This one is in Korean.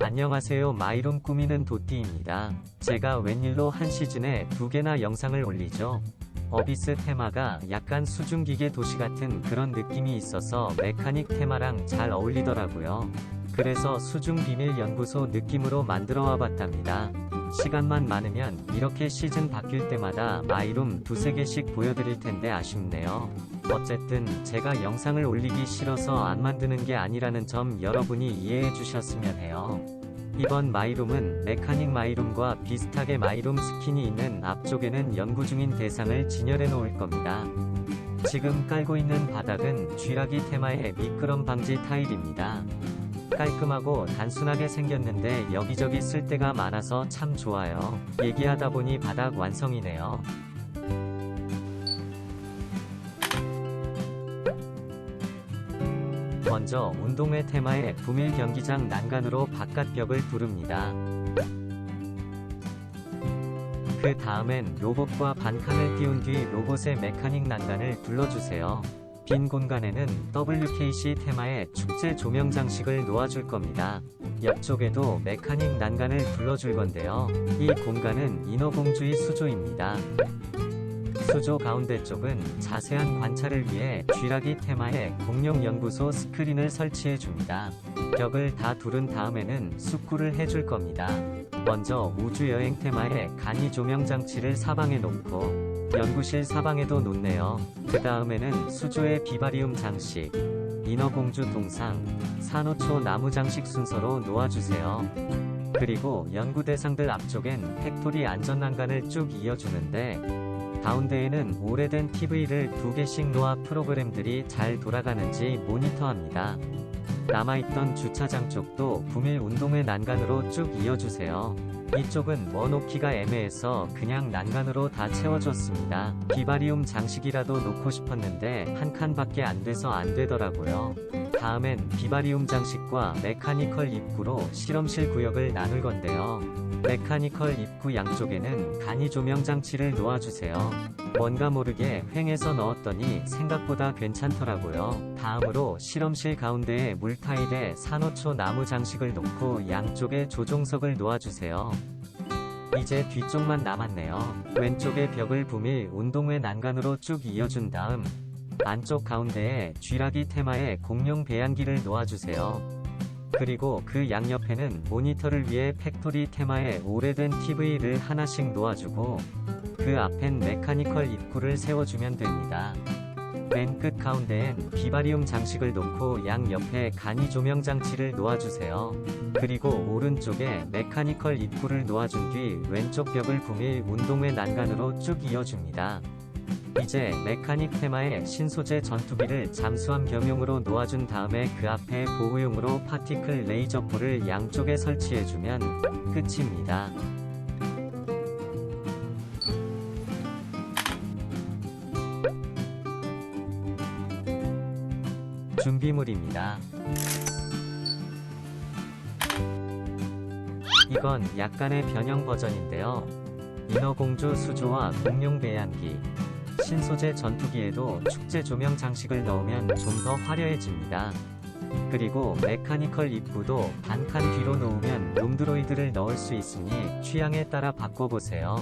안녕하세요 마이룸 꾸미는 도띠입니다. 제가 웬일로 한 시즌에 두 개나 영상을 올리죠. 어비스 테마가 약간 수중기계 도시 같은 그런 느낌이 있어서 메카닉 테마랑 잘 어울리더라고요. 그래서 수중 비밀 연구소 느낌으로 만들어 와 봤답니다. 시간만 많으면 이렇게 시즌 바뀔 때마다 마이룸 두세 개씩 보여드릴 텐데 아쉽네요. 어쨌든 제가 영상을 올리기 싫어서 안 만드는 게 아니라는 점 여러분이 이해해 주셨으면 해요. 이번 마이룸은 메카닉 마이룸과 비슷하게 마이룸 스킨이 있는 앞쪽에는 연구 중인 대상을 진열해 놓을 겁니다. 지금 깔고 있는 바닥은 쥐라기 테마의 미끄럼 방지 타일입니다. 깔끔하고 단순하게 생겼는데 여기저기 쓸 데가 많아서 참 좋아요. 얘기하다 보니 바닥 완성이네요. 먼저 운동회 테마의 부밀 경기장 난간으로 바깥 벽을 두릅니다. 그 다음엔 로봇과 반칸을 띄운 뒤 로봇의 메카닉 난간을 둘러주세요. 빈 공간에는 WKC 테마의 축제 조명 장식을 놓아줄 겁니다. 옆쪽에도 메카닉 난간을 둘러줄 건데요. 이 공간은 인어공주의 수조입니다. 수조 가운데 쪽은 자세한 관찰을 위해 쥐라기 테마의 공룡 연구소 스크린을 설치해 줍니다. 벽을 다 두른 다음에는 숙구를 해줄 겁니다. 먼저 우주여행 테마의 간이 조명 장치를 사방에 놓고 연구실 사방에도 놓네요. 그 다음에는 수조의 비바리움 장식, 인어공주 동상, 산호초 나무 장식 순서로 놓아주세요. 그리고 연구 대상들 앞쪽엔 팩토리 안전 난간을 쭉 이어주는데 가운데에는 오래된 TV를 두 개씩 놓아 프로그램들이 잘 돌아가는지 모니터합니다. 남아있던 주차장 쪽도 부밀 운동회 난간으로 쭉 이어주세요. 이쪽은 뭐 놓기가 애매해서 그냥 난간으로 다 채워줬습니다. 비바리움 장식이라도 놓고 싶었는데 한 칸밖에 안 돼서 안 되더라고요. 다음엔 비바리움 장식과 메카니컬 입구로 실험실 구역을 나눌 건데요. 메카니컬 입구 양쪽에는 간이 조명 장치를 놓아주세요. 뭔가 모르게 횡해서 넣었더니 생각보다 괜찮더라고요. 다음으로 실험실 가운데에 물타일에 산호초 나무 장식을 놓고 양쪽에 조종석을 놓아주세요. 이제 뒤쪽만 남았네요. 왼쪽에 벽을 부밀 운동회 난간으로 쭉 이어준 다음 안쪽 가운데에 쥐라기 테마의 공룡 배양기를 놓아주세요. 그리고 그 양옆에는 모니터를 위해 팩토리 테마의 오래된 TV를 하나씩 놓아주고 그 앞엔 메카니컬 입구를 세워주면 됩니다. 맨 끝 가운데엔 비바리움 장식을 놓고 양옆에 간이 조명 장치를 놓아주세요. 그리고 오른쪽에 메카니컬 입구를 놓아준 뒤 왼쪽 벽을 부밀 운동회 난간으로 쭉 이어줍니다. 이제 메카닉 테마의 신소재 전투기를 잠수함 겸용으로 놓아준 다음에 그 앞에 보호용으로 파티클 레이저포를 양쪽에 설치해주면 끝입니다. 준비물입니다. 이건 약간의 변형 버전인데요. 인어공주 수조와 공룡 배양기, 신소재 전투기에도 축제 조명 장식을 넣으면 좀 더 화려해집니다. 그리고 메카니컬 입구도 반칸 뒤로 놓으면 룸드로이드를 넣을 수 있으니 취향에 따라 바꿔보세요.